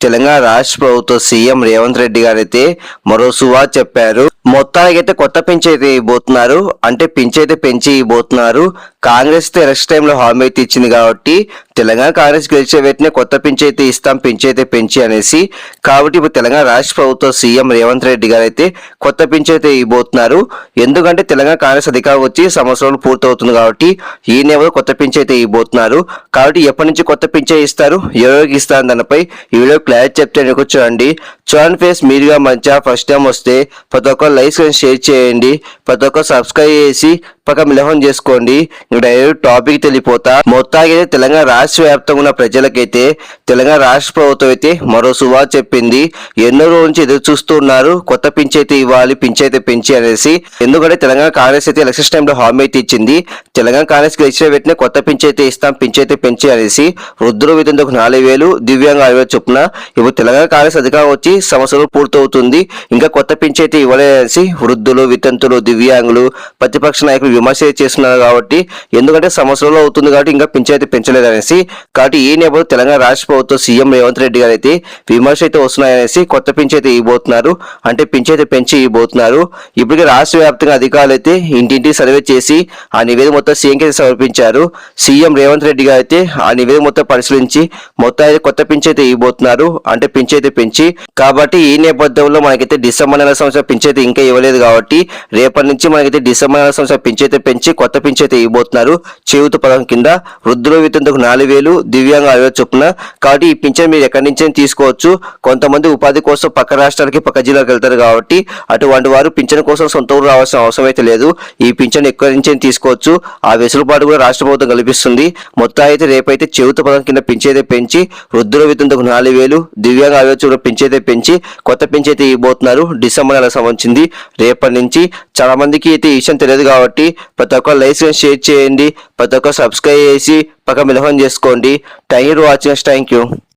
తెలంగాణ రాష్ట్ర ప్రభుత్వ సీఎం రేవంత్ రెడ్డి గారైతే మరో సువా చెప్పారు. మొత్తానికైతే కొత్త పెంచి అయితే ఇవ్వబోతున్నారు. అంటే పెంచి అయితే పెంచి ఇవ్వబోతున్నారు. కాంగ్రెస్ అయితే ఎలక్షన్ టైంలో హామీ అయితే ఇచ్చింది కాబట్టి తెలంగాణ కాంగ్రెస్ గెలిచే వెంటనే కొత్త పెంచి అయితే ఇస్తాం పెంచి అయితే పెంచి అనేసి. కాబట్టి ఇప్పుడు తెలంగాణ రాష్ట్ర ప్రభుత్వ సీఎం రేవంత్ రెడ్డి గారు అయితే కొత్త పెంచి అయితే ఇవ్వబోతున్నారు. ఎందుకంటే తెలంగాణ కాంగ్రెస్ అధికారం వచ్చి సంవత్సరాలు పూర్తవుతుంది కాబట్టి ఈ నెలలో కొత్త పెంచి అయితే ఇవ్వబోతున్నారు. కాబట్టి ఎప్పటి నుంచి కొత్త పెంచే ఇస్తారు? ఎవరికి ఇస్తారు? దానిపై ఈ వీడియో డైరెక్ట్ చెప్తే నీకు చూడండి ఫేస్ మీరుగా మంచిగా ఫస్ట్ టైం వస్తే ప్రతి ఒక్క లైక్స్ అండ్ షేర్ చేయండి. ప్రతి ఒక్క సబ్స్క్రైబ్ చేసి పక్క మిలహం చేసుకోండి. డైరెక్ట్ టాపిక్ తెలిపోతా మొత్తానికి అయితే తెలంగాణ రాష్ట్ర వ్యాప్తంగా ఉన్న ప్రజలకైతే తెలంగాణ రాష్ట్ర ప్రభుత్వం అయితే మరో సువా చెప్పింది. ఎన్నో రోజుల నుంచి ఎదురు చూస్తూ ఉన్నారు. కొత్త పింఛ్ అయితే ఇవ్వాలి పించైతే పెంచి అనేసి. ఎందుకంటే తెలంగాణ కాంగ్రెస్ అయితే ఎలక్షన్ టైంలో హామీ అయితే ఇచ్చింది. తెలంగాణ కాంగ్రెస్ గెలిచిన వెంటనే కొత్త పించైతే ఇస్తాం పింఛ్ పెంచి అనేసి వృద్ధుల విధంగా నాలుగు వేలు దివ్యాంగ ఆరు చొప్పున. ఇప్పుడు తెలంగాణ కాంగ్రెస్ అధికారం వచ్చి సంవత్సరం పూర్తవుతుంది. ఇంకా కొత్త పింఛ్ అయితే ఇవ్వలేదనేసి వృద్ధులు వితంతులు దివ్యాంగులు ప్రతిపక్ష నాయకులు విమర్శ చేస్తున్నారు కాబట్టి ఎందుకంటే సంవత్సరంలో అవుతుంది కాబట్టి ఇంకా పింఛన్ అయితే పెంచలేదనేసి కాబట్టి ఈ నేపథ్యంలో తెలంగాణ రాష్ట్ర ప్రభుత్వం సీఎం రేవంత్ రెడ్డి గారు అయితే విమర్శ అయితే వస్తున్నాయనేసి కొత్త పింఛన్ అయితే ఇవ్వబోతున్నారు. అంటే పింఛన్ అయితే పెంచి ఇవ్వబోతున్నారు. ఇప్పటికే రాష్ట్ర వ్యాప్తంగా అధికారులు అయితే ఇంటింటి సర్వే చేసి ఆ నివేదిక మొత్తం సీఎం కి సమర్పించారు. సీఎం రేవంత్ రెడ్డి గారు అయితే ఆ నివేదిక మొత్తం పరిశీలించి మొత్తం అయితే కొత్త పింఛన్ అయితే ఇవ్వబోతున్నారు. అంటే పింఛన్ అయితే పెంచి కాబట్టి ఈ నేపథ్యంలో మనకైతే డిసెంబర్ నెల సంవత్సరం పింఛన్ ఇంకా ఇవ్వలేదు కాబట్టి రేపటి నుంచి మనకైతే డిసెంబర్ నెల సంవత్సరం పింఛన్ పెంచి కొత్త పింఛన్ ఇవ్వబోతున్నారు. చేయూత పథకం కింద వృద్ధుల వితంతకు నాలుగు వేలు దివ్యాంగ ఆరు చొప్పున. కాబట్టి ఈ పింఛన్ మీరు ఎక్కడి నుంచి తీసుకోవచ్చు. కొంతమంది ఉపాధి కోసం పక్క రాష్ట్రాలకి పక్క జిల్లాలకు వెళ్తారు కాబట్టి అటువంటి వారు పింఛన్ కోసం సొంత ఊరు రావాల్సిన అవసరం అయితే లేదు. ఈ పింఛన్ ఎక్కడి నుంచి తీసుకోవచ్చు. ఆ వెసులుబాటు కూడా రాష్ట్ర ప్రభుత్వం కల్పిస్తుంది. మొత్తం అయితే రేపైతే చెవుత పథకం కింద పింఛన్ పెంచి వృద్ధుల వితంతకు నాలుగు వేలు దివ్యాంగ ఆరు వేలు చొప్పున పింఛన్ పెంచి కొత్త పెంచి అయితే ఇవ్వబోతున్నారు. డిసెంబర్ నెల సంబంధించింది. రేపటి నుంచి చాలా మందికి అయితే ఈ విషయం తెలియదు కాబట్టి ప్రతి ఒక్క లైసెన్స్ షేర్ చేయండి. ప్రతి ఒక్క సబ్స్క్రైబ్ చేసి పక్క మిలహం చేసుకోండి. Thank you watching. Thank you.